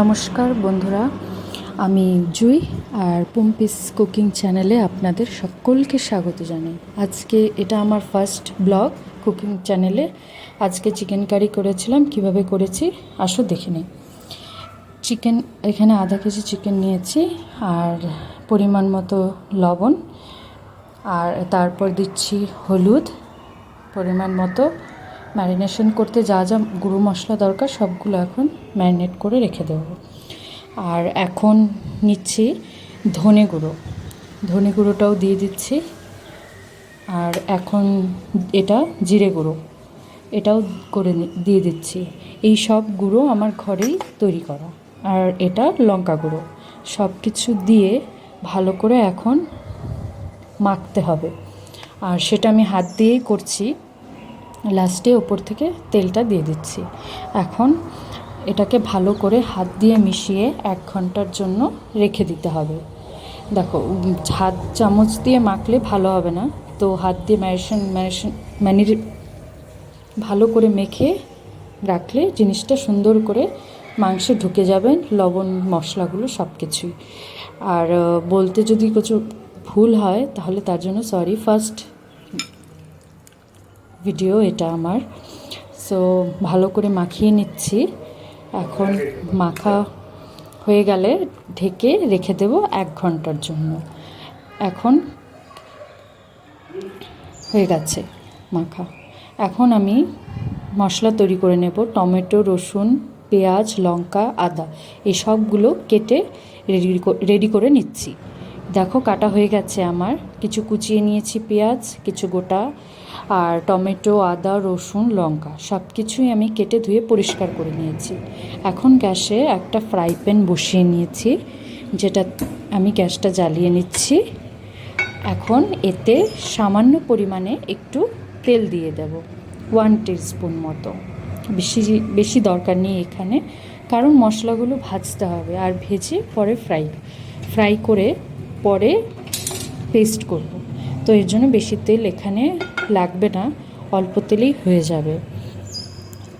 নমস্কার বন্ধুরা, আমি জুই আর পুম্পিস কুকিং চ্যানেলে আপনাদের সকলকে স্বাগত জানাই। আজকে এটা আমার ফার্স্ট ব্লগ কুকিং চ্যানেলে আজকে চিকেন কারি করেছিলাম, কীভাবে করেছি আসো দেখে নিই। চিকেন এখানে আধা কেজি চিকেন নিয়েছি আর পরিমাণ মতো লবণ। আর তারপর দিচ্ছি হলুদ, পরিমাণ মতো ম্যারিনেশন করতে যা যা গুঁড়ো মশলা দরকার সবগুলো এখন ম্যারিনেট করে রেখে দেবো। আর এখন নিচ্ছি ধনে গুঁড়ো। ধনে গুঁড়োটাও দিয়ে দিচ্ছি। আর এখন এটা জিরে গুঁড়ো। এটাও করে দিয়ে দিচ্ছি। এই সব গুঁড়ো আমার ঘরেই তৈরি করা। আর এটা লঙ্কা গুঁড়ো। সব কিছু দিয়ে ভালো করে এখন মাখতে হবে। আর সেটা আমি হাত দিয়েই করছি। লাস্টে ওপর থেকে তেলটা দিয়ে দিচ্ছি। এখন এটাকে ভালো করে হাত দিয়ে মিশিয়ে এক ঘণ্টার জন্য রেখে দিতে হবে। দেখো হাত চামচ দিয়ে মাখলে ভালো হবে না। তো হাত দিয়ে ম্যারিশন ম্যারিশন ম্যানির, ভালো করে মেখে রাখলে জিনিসটা সুন্দর করে মাংসে ঢুকে যাবে, লবণ, মশলাগুলো সব কিছুই আর বলতে যদি কিছু ভুল হয়, তাহলে তার জন্য সরি ফার্স্ট ভিডিও এটা আমার। সো ভালো করে মাখিয়ে নিচ্ছি। এখন মাখা হয়ে গেলে ঢেকে রেখে দেব এক ঘণ্টার জন্য। এখন হয়ে গেছে মাখা। এখন আমি মশলা তৈরি করে নেব। টমেটো, রসুন, পেঁয়াজ, লঙ্কা, আদা। এই সবগুলো কেটে রেডি রেডি করে নিচ্ছি। দেখো, কাটা হয়ে গেছে আমার। কিছু কুচিয়ে নিয়েছি পেঁয়াজ, কিছু গোটা, আর টমেটো, আদা, রসুন, লঙ্কা। সব কিছুই আমি কেটে ধুয়ে পরিষ্কার করে নিয়েছি। এখন গ্যাসে একটা ফ্রাই প্যান বসিয়ে নিয়েছি, যেটা আমি গ্যাসটা জ্বালিয়ে নিচ্ছি। এখন এতে সামান্য পরিমাণে একটু তেল দিয়ে দেব, ওয়ান স্পুন মতো। বেশি বেশি দরকার নেই এখানে, কারণ মশলাগুলো ভাজতে হবে, আর ভেজে পরে ফ্রাই ফ্রাই করে পরে পেস্ট করব। তো এর জন্য বেশি তেল এখানে লাগবে না, অল্প তেলেই হয়ে যাবে।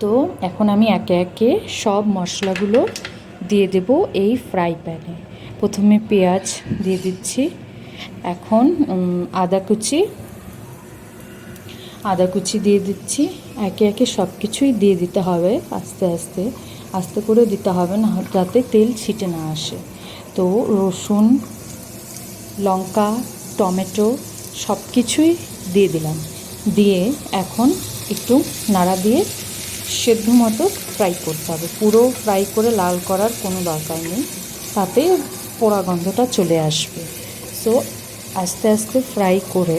তো এখন আমি একে একে সব মশলাগুলো দিয়ে দেব এই ফ্রাই প্যানে প্রথমে পেঁয়াজ দিয়ে দিচ্ছি। এখন আদা কুচি আদা কুচি দিয়ে দিচ্ছি। একে একে সব কিছুই দিয়ে দিতে হবে আস্তে আস্তে। আস্তে করে দিতে হবে না, যাতে তেল ছিটে না আসে। তো রসুন লঙ্কা, টমেটো সব কিছুই দিয়ে দিলাম। দিয়ে এখন একটু নাড়া দিয়ে সেদ্ধ মতো ফ্রাই করতে হবে। পুরো ফ্রাই করে লাল করার কোনো দরকার নেই। তাতে পোড়া গন্ধটা চলে আসবে। সো আস্তে আস্তে ফ্রাই করে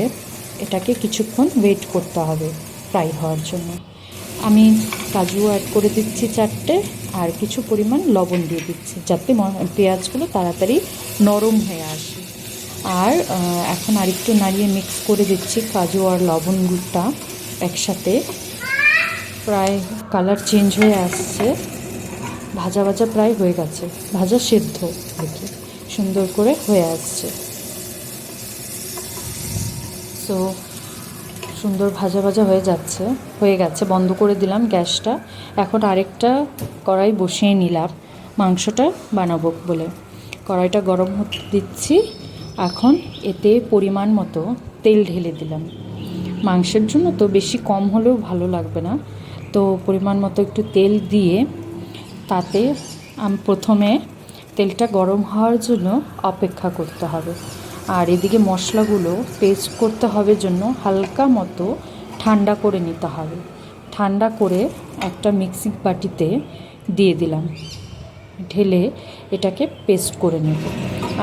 এটাকে কিছুক্ষণ ওয়েট করতে হবে ফ্রাই হওয়ার জন্য। আমি কাজু অ্যাড করে দিচ্ছি চারটে আর কিছু পরিমাণ লবণ দিয়ে দিচ্ছি যাতে পেঁয়াজগুলো তাড়াতাড়ি নরম হয়ে আসে। আর এখন আরেকটু নাড়িয়ে মিক্স করে দিচ্ছি কাজু আর লবণটা একসাথে। প্রায় কালার চেঞ্জ হয়ে আসছে। ভাজা ভাজা প্রায় হয়ে গেছে। ভাজা সেদ্ধ দেখি। সুন্দর করে হয়ে আসছে। সো সুন্দর ভাজা ভাজা হয়ে যাচ্ছে। হয়ে গেছে, বন্ধ করে দিলাম গ্যাসটা। এখন আরেকটা কড়াই বসিয়ে নিলাম। মাংসটা বানাবো বলে। কড়াইটা গরম হতে দিচ্ছি। এখন এতে পরিমাণ মতো তেল ঢেলে দিলাম। মাংসের জন্য তো বেশি কম হলেও ভালো লাগবে না। তো পরিমাণ মতো একটু তেল দিয়ে তাতে আমি, প্রথমে তেলটা গরম হওয়ার জন্য অপেক্ষা করতে হবে। আর এদিকে মশলাগুলো পেস্ট করতে হবে জন্য হালকা মতো ঠান্ডা করে নিতে হবে। ঠান্ডা করে একটা মিক্সিং বাটিতে দিয়ে দিলাম। ঢেলে এটাকে পেস্ট করে নেব।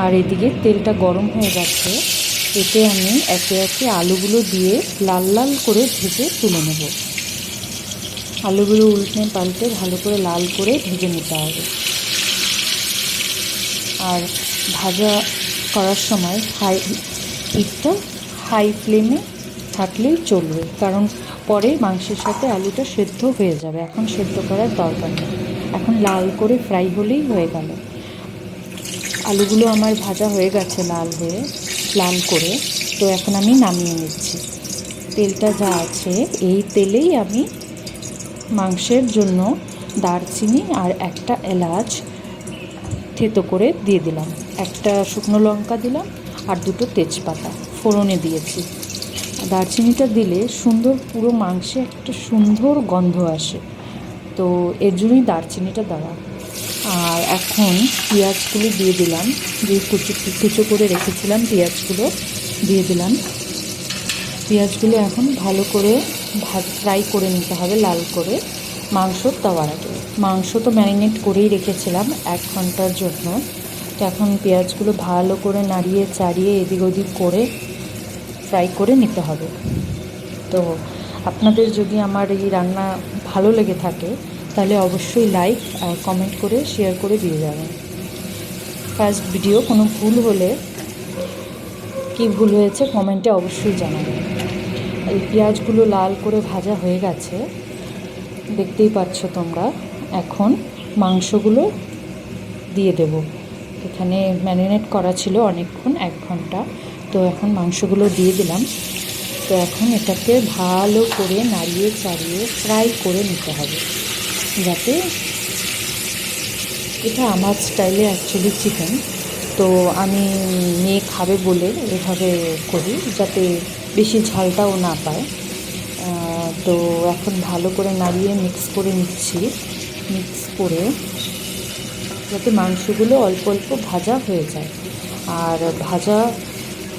আর এদিকে তেলটা গরম হয়ে গেছে, এতে আমি একে একে আলুগুলো দিয়ে লাল লাল করে ভেজে তুলে নেব। আলুগুলো উল্টে পাল্টে ভালো করে লাল করে ভেজে নিতে হবে। আর ভাজা করার সময় হাই হিটটা হাই ফ্লেমে থাকলেই চলবে, কারণ পরে মাংসের সাথে আলুটা সেদ্ধ হয়ে যাবে। এখন সেদ্ধ করার দরকার নেই। এখন লাল করে ফ্রাই হলেই হয়ে গেল। আলুগুলো আমার ভাজা হয়ে গেছে লাল হয়ে লাল করে। তো এখন আমি নামিয়ে নিচ্ছি। তেলটা যা আছে, এই তেলেই আমি মাংসের জন্য দারচিনি আর একটা এলাচ থেতো করে দিয়ে দিলাম। একটা শুকনো লঙ্কা দিলাম আর দুটো তেজপাতা ফোড়নে দিয়েছি। দারচিনিটা দিলে সুন্দর পুরো মাংসে একটা সুন্দর গন্ধ আসে। তো এর জন্যই দারচিনিটা দেওয়া। আর এখন পেঁয়াজগুলো দিয়ে দিলাম, যে কুচু, কুচো করে রেখেছিলাম পেঁয়াজগুলো দিয়ে দিলাম। পেঁয়াজগুলো এখন ভালো করে ভাজ, ফ্রাই করে নিতে হবে লাল করে। মাংস দেওয়ার আগে। মাংস তো ম্যারিনেট করেই রেখেছিলাম এক ঘণ্টার জন্য। তো এখন পেঁয়াজগুলো ভালো করে নাড়িয়ে চাড়িয়ে এদিক ওদিক করে ফ্রাই করে নিতে হবে। তো আপনাদের যদি আমার এই রান্না ভালো লেগে থাকে তাহলে অবশ্যই লাইক আর কমেন্ট করে শেয়ার করে দিয়ে যাবেন। ফার্স্ট ভিডিও কোনো ভুল হলে কী ভুল হয়েছে কমেন্টে অবশ্যই জানাবেন। এই পেঁয়াজগুলো লাল করে ভাজা হয়ে গেছে, দেখতেই পাচ্ছ তোমরা। এখন মাংসগুলো দিয়ে দেব। এখানে ম্যারিনেট করা ছিল অনেকক্ষণ, এক ঘণ্টা। তো এখন মাংসগুলো দিয়ে দিলাম। তো এখন এটাকে ভালো করে নাড়িয়ে চাড়িয়ে ফ্রাই করে নিতে হবে। যাতে এটা আমার স্টাইলে অ্যাকচুয়ালি চিকেন তো আমি মেয়ে খাবে বলে এভাবে করি যাতে বেশি ঝালটাও না পায়। তো এখন ভালো করে নাড়িয়ে মিক্স করে নিচ্ছি। মিক্স করে যাতে মাংসগুলো অল্প অল্প ভাজা হয়ে যায়। আর ভাজা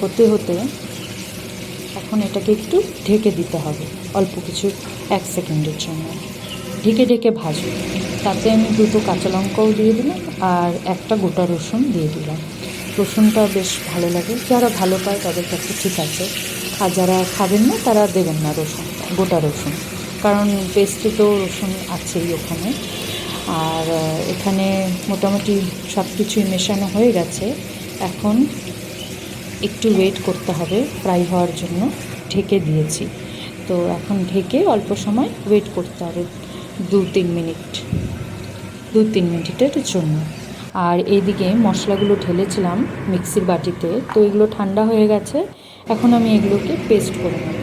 হতে হতে এখন এটাকে একটু ঢেকে দিতে হবে, অল্প কিছু, এক সেকেন্ডের জন্য। ঢেকে ঢেকে ভাজবো। তাতে আমি দুটো কাঁচা লঙ্কাও দিয়ে দিলাম আর একটা গোটা রসুন দিয়ে দিলাম। রসুনটা বেশ ভালো লাগে। যারা ভালো পায় তাদের কাছে ঠিক আছে। আর যারা খাবেন না তারা দেবেন না রসুন গোটা রসুন। কারণ পেস্টে তো রসুন আছেই ওখানে। আর এখানে মোটামুটি সব কিছুই মেশানো হয়ে গেছে। এখন একটু ওয়েট করতে হবে ফ্রাই হওয়ার জন্য। ঢেকে দিয়েছি। তো এখন ঢেকে অল্প সময় ওয়েট করতে হবে। দু তিন মিনিট। দু তিন মিনিটের জন্য। আর এইদিকে মশলাগুলো ঢেলেছিলাম মিক্সির বাটিতে, তো এগুলো ঠান্ডা হয়ে গেছে। এখন আমি এগুলোকে পেস্ট করে নেব।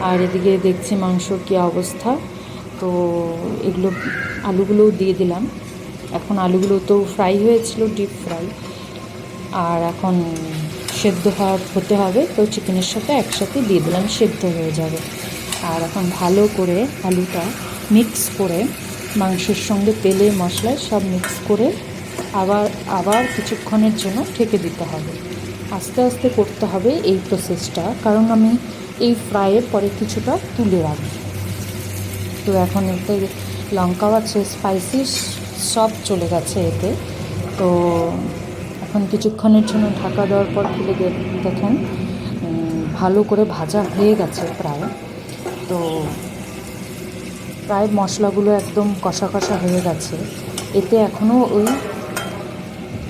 আর এদিকে দেখছি মাংস কী অবস্থা। তো এগুলো আলুগুলোও দিয়ে দিলাম। এখন আলুগুলো তো ফ্রাই হয়েছিল, ডিপ ফ্রাই। আর এখন সেদ্ধ হওয়া হতে হবে, তো চিকেনের সাথে একসাথে দিয়ে দিলাম, সেদ্ধ হয়ে যাবে। আর এখন ভালো করে আলুটা মিক্স করে মাংসের সঙ্গে তেলে মশলায় সব মিক্স করে আবার আবার কিছুক্ষণের জন্য ঢেকে দিতে হবে। আস্তে আস্তে করতে হবে এই প্রসেসটা কারণ আমি এই ফ্রাইয়ের পরে কিছুটা তুলে রাখব। তো এখন এতে লঙ্কাও আছে স্পাইসি সব চলে গেছে এতে। তো এখন কিছুক্ষণের জন্য ঢাকা দেওয়ার পর খুলে দেখেন ভালো করে ভাজা হয়ে গেছে প্রায়। তো প্রায় মশলাগুলো একদম কষা কষা হয়ে গেছে। এতে এখনও ওই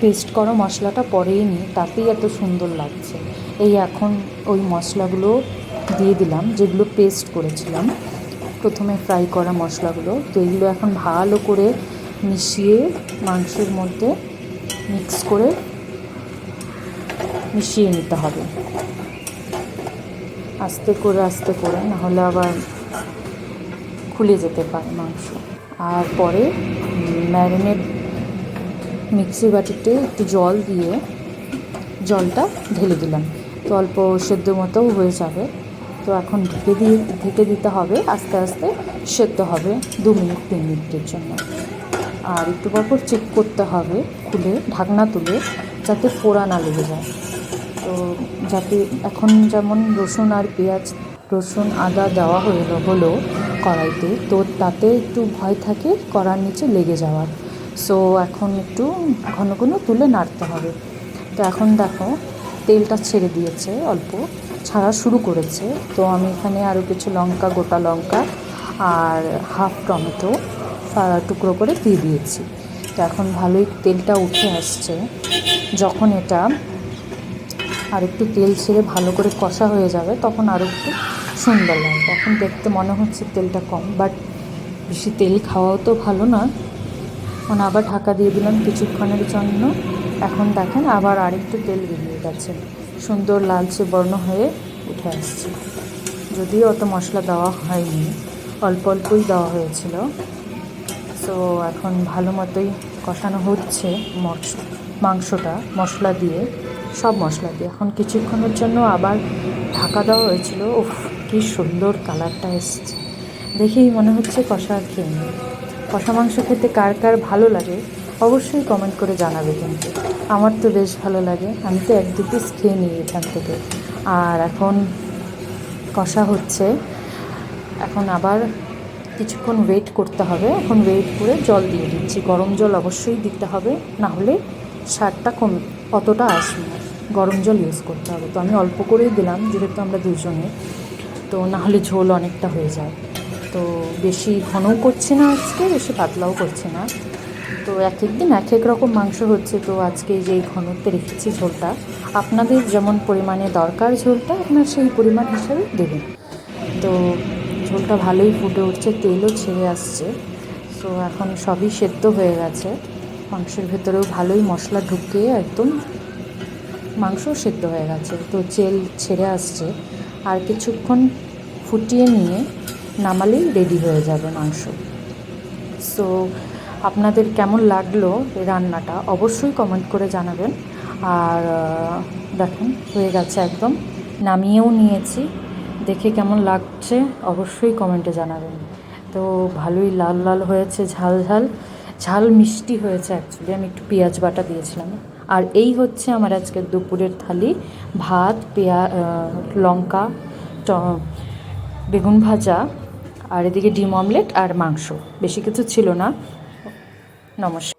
পেস্ট করা মশলাটা পরেই নি তাতেই এত সুন্দর লাগছে। এই এখন ওই মশলাগুলো দিয়ে দিলাম, যেগুলো পেস্ট করেছিলাম। প্রথমে ফ্রাই করা মশলাগুলো, তো এগুলো এখন ভালো করে মিশিয়ে মাংসের মধ্যে মিক্স করে মিশিয়ে নিতে হবে। আস্তে করে আস্তে করে, নাহলে আবার খুলে যেতে পারে মাংস। আর পরে ম্যারিনেট মিক্সি বাটিতে একটু জল দিয়ে জলটা ঢেলে দিলাম। তো অল্প সেদ্ধ মতো হয়ে যাবে। তো এখন ঢেকে দিয়ে, ঢেকে দিতে হবে, আস্তে আস্তে সেদ্ধ হবে দু মিনিট, তিন মিনিটের জন্য। আর একটু পর পর চেক করতে হবে, খুলে ঢাকনা তুলে যাতে পোড়া না লেগে যায়। তো যাতে এখন যেমন রসুন আর পেঁয়াজ, রসুন আদা দেওয়া হয়ে, হলো কড়াইতে তো তাতে একটু ভয় থাকে কড়ার নিচে লেগে যাওয়ার। সো এখন একটু ঘন ঘন তুলে নাড়তে হবে। তো এখন দেখো, তেলটা ছেড়ে দিয়েছে অল্প, ছাড়া শুরু করেছে। তো আমি এখানে আরও কিছু লঙ্কা, গোটা লঙ্কা আর হাফ টমেটো টুকরো করে দিয়ে দিয়েছি। তো এখন ভালোই তেলটা উঠে আসছে। যখন এটা আর একটু তেল ছেড়ে ভালো করে কষা হয়ে যাবে, তখন আরও একটু সুন্দর লাগবে এখন দেখতে মনে হচ্ছে তেলটা কম বাট বেশি তেল খাওয়াও তো ভালো না। এখন আবার ঢাকা দিয়ে দিলাম কিছুক্ষণের জন্য। এখন দেখেন আবার আরেকটু তেল বেরিয়ে গেছে। সুন্দর লালচে বর্ণ হয়ে উঠে আসছে। যদিও অত মশলা দেওয়া হয়নি, অল্প অল্পই দেওয়া হয়েছিল। সো এখন ভালো মতোই কষানো হচ্ছে মাংসটা, মশলা দিয়ে, সব মশলা দিয়ে। এখন কিছুক্ষণের জন্য আবার ঢাকা দেওয়া হয়েছিল। উফ! কী সুন্দর কালারটা এসছে। দেখেই মনে হচ্ছে কষা খেয়ে নিই। কষা মাংস খেতে কার কার ভালো লাগে, অবশ্যই কমেন্ট করে জানাবে কিন্তু। আমার তো বেশ ভালো লাগে, আমি তো এক দু পিস খেয়ে নিই এখান থেকে। আর এখন কষা হচ্ছে। এখন আবার কিছুক্ষণ ওয়েট করতে হবে। এখন ওয়েট করে জল দিয়ে দিচ্ছি। গরম জল অবশ্যই দিতে হবে, না হলে স্বাদটা কম, অতটা আসবে না। গরম জল ইউজ করতে হবে। তো আমি অল্প করেই দিলাম, যেহেতু আমরা দুজনে। তো না হলে ঝোল অনেকটা হয়ে যায়। তো বেশি ঘনও করছে না আজকে, বেশি পাতলাও করছে না। তো এক এক দিন এক এক রকম মাংস হচ্ছে, তো আজকে যে এই ঘনত্বে রেখেছি ঝোলটা। আপনাদের যেমন পরিমাণে দরকার ঝোলটা, আপনার সেই পরিমাণ হিসাবে দেবেন। তো ঝোলটা ভালোই ফুটে উঠছে, তেলও ছেড়ে আসছে। তো এখন সবই সেদ্ধ হয়ে গেছে। মাংসের ভেতরেও ভালোই মশলা ঢুকিয়ে একদম মাংস সেদ্ধ হয়ে গেছে। তো তেল ছেড়ে আসছে। আর কিছুক্ষণ ফুটিয়ে নিয়ে নামালেই রেডি হয়ে যাবে মাংস। সো আপনাদের কেমন লাগল এই রান্নাটা অবশ্যই কমেন্ট করে জানাবেন। আর দেখেন, হয়ে গেছে একদম। নামিয়েও নিয়েছি। দেখে কেমন লাগছে অবশ্যই কমেন্টে জানাবেন। তো, ভালোই লাল লাল হয়েছে, ঝাল ঝাল ঝাল মিষ্টি হয়েছে অ্যাকচুয়ালি আমি একটু পেঁয়াজ বাটা দিয়েছিলাম। আর এই হচ্ছে আমার আজকের দুপুরের থালি। ভাত, পেঁয়া লঙ্কা বেগুন ভাজা, আর এদিকে ডিম অমলেট আর মাংস। বেশি কিছু ছিল না। নমস্কার।